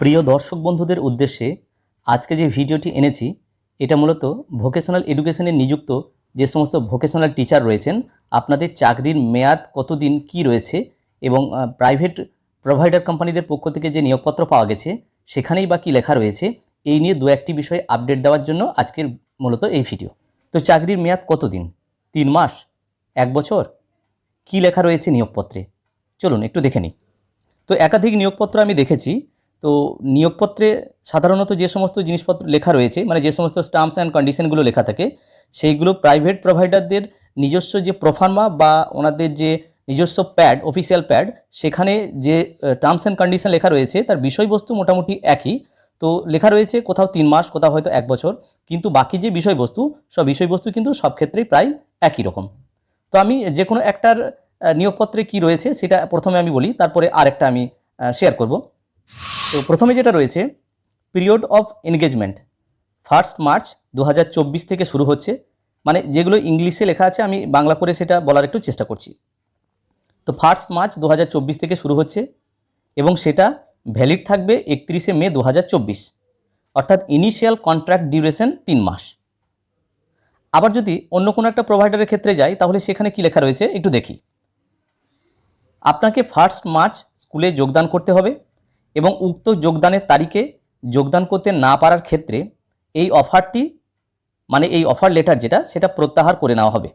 প্রিয় দর্শক বন্ধুদের উদ্দেশ্যে আজকে যে ভিডিওটি এনেছি, এটা মূলত ভোকেশনাল এডুকেশনে নিযুক্ত যে সমস্ত ভোকেশনাল টিচার রয়েছেন, আপনাদের চাকরির মেয়াদ কতদিন, কি রয়েছে এবং প্রাইভেট প্রোভাইডার কোম্পানিদের পক্ষ থেকে যে নিয়োগপত্র পাওয়া গেছে, সেখানেই বা কী লেখা রয়েছে, এই নিয়ে দু একটি বিষয়ে আপডেট দেওয়ার জন্য আজকের মূলত এই ভিডিও। তো চাকরির মেয়াদ কতদিন? তিন মাস? এক বছর? কি লেখা রয়েছে নিয়োগপত্রে? চলুন একটু দেখে নিই। তো একাধিক নিয়োগপত্র আমি দেখেছি তো নিয়োগপত্রে সাধারণত যে সমস্ত জিনিসপত্র লেখা রয়েছে মানে যে সমস্ত টার্মস অ্যান্ড কন্ডিশনগুলো লেখা থাকে, সেইগুলো প্রাইভেট প্রোভাইডারদের নিজস্ব যে প্রফার্মা বা ওনাদের যে নিজস্ব প্যাড অফিসিয়াল প্যাড সেখানে যে টার্মস অ্যান্ড কন্ডিশন লেখা রয়েছে, তার বিষয়বস্তু মোটামুটি একই। তো লেখা রয়েছে কোথাও তিন মাস, কোথাও হয়তো এক বছর, কিন্তু বাকি যে বিষয়বস্তু, সব বিষয়বস্তু কিন্তু সব ক্ষেত্রেই প্রায় একই রকম। তো আমি যে কোনো একটার নিয়োগপত্রে কি রয়েছে, সেটা প্রথমে আমি বলি, তারপরে আরেকটা আমি শেয়ার করব। তো প্রথমে যেটা রয়েছে period of engagement first March দু হাজার চব্বিশ থেকে শুরু হচ্ছে। মানে যেগুলো ইংলিশে লেখা আছে, আমি বাংলা করে সেটা বলার একটু চেষ্টা করছি। তো ফার্স্ট মার্চ দু হাজার চব্বিশ থেকে শুরু হচ্ছে এবং সেটা ভ্যালিড থাকবে একত্রিশে মে দু হাজার চব্বিশ। অর্থাৎ ইনিশিয়াল কন্ট্রাক্ট ডিউরেশন তিন মাস। আবার যদি অন্য কোনো একটা প্রোভাইডারের ক্ষেত্রে যাই, তাহলে সেখানে কি লেখা রয়েছে, একটু দেখি। আপনাকে ফার্স্ট মার্চ স্কুলে যোগদান করতে হবে। এবং উক্ত যোগদানের তারিখে যোগদান করতে না পারার ক্ষেত্রে এই অফারটি মানে এই অফার লেটার যেটা, সেটা প্রত্যাহার করে নেওয়া হবে।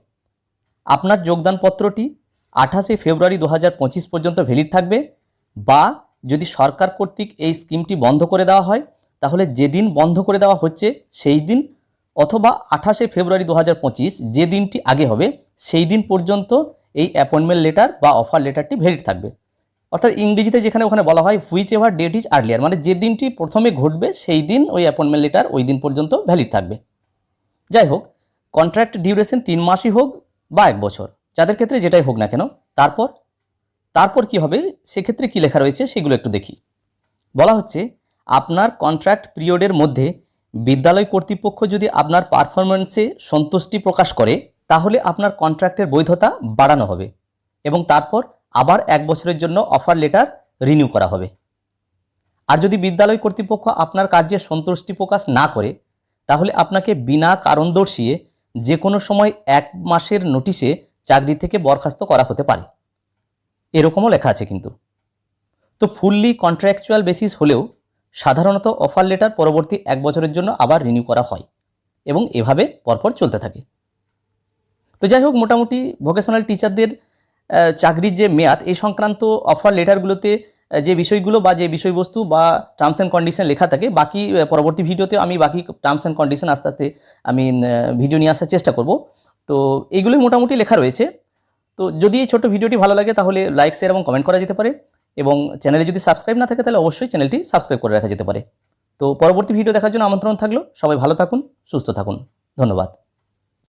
আপনার যোগদানপত্রটি আঠাশে ফেব্রুয়ারি দু হাজার পঁচিশ পর্যন্ত ভ্যালিড থাকবে বা যদি সরকার কর্তৃক এই স্কিমটি বন্ধ করে দেওয়া হয়, তাহলে যেদিন বন্ধ করে দেওয়া হচ্ছে সেই দিন অথবা আঠাশে ফেব্রুয়ারি দু হাজার পঁচিশ যে দিনটি আগে হবে, সেই দিন পর্যন্ত এই অ্যাপয়েন্টমেন্ট লেটার বা অফার লেটারটি ভ্যালিড থাকবে। অর্থাৎ ইংরেজিতে যেখানে ওখানে বলা হয় whichever date is earlier মানে যে দিনটি প্রথমে ঘটবে, সেই দিন ওই অ্যাপয়েন্টমেন্ট লেটার ওই দিন পর্যন্ত ভ্যালিড থাকবে। যাই হোক কন্ট্রাক্ট ডিউরেশন তিন মাসই হোক বা এক বছর, যাদের ক্ষেত্রে যেটাই হোক না কেন, তারপর তারপর কি হবে, সেক্ষেত্রে কি লেখা রয়েছে সেগুলো একটু দেখি। বলা হচ্ছে, আপনার কন্ট্রাক্ট পিরিয়ডের মধ্যে বিদ্যালয় কর্তৃপক্ষ যদি আপনার পারফরমেন্সে সন্তুষ্টি প্রকাশ করে, তাহলে আপনার কন্ট্রাক্টের বৈধতা বাড়ানো হবে এবং তারপর আবার এক বছরের জন্য অফার লেটার রিনিউ করা হবে। আর যদি বিদ্যালয় কর্তৃপক্ষ আপনার কার্যে সন্তুষ্টি প্রকাশ না করে, তাহলে আপনাকে বিনা কারণ দর্শিয়ে যে কোনো সময় এক মাসের নোটিশে চাকরি থেকে বরখাস্ত করা হতে পারে। এরকমও লেখা আছে কিন্তু। তো ফুললি কন্ট্রাকচুয়াল বেসিস হলেও সাধারণত অফার লেটার পরবর্তী এক বছরের জন্য আবার রিনিউ করা হয় এবং এভাবে পরপর চলতে থাকে। তো যাই হোক, মোটামুটি ভোকেশনাল টিচারদের চাকরির যে মেয়াদ, এই সংক্রান্ত অফার লেটারগুলোতে যে বিষয়গুলো বা যে বিষয়বস্তু বা টার্মস অ্যান্ড কন্ডিশন লেখা থাকে, বাকি পরবর্তী ভিডিওতে আমি বাকি টার্মস অ্যান্ড কন্ডিশন আস্তে আস্তে আমি ভিডিও নিয়ে আসার চেষ্টা করব। তো এইগুলোই মোটামুটি লেখা রয়েছে। তো যদি এই ছোট্ট ভিডিওটি ভালো লাগে, তাহলে লাইক শেয়ার এবং কমেন্ট করা যেতে পারে এবং চ্যানেলে যদি সাবস্ক্রাইব না থাকে, তাহলে অবশ্যই চ্যানেলটি সাবস্ক্রাইব করে রাখা যেতে পারে। তো পরবর্তী ভিডিও দেখার জন্য আমন্ত্রণ থাকল। সবাই ভালো থাকুন, সুস্থ থাকুন। ধন্যবাদ।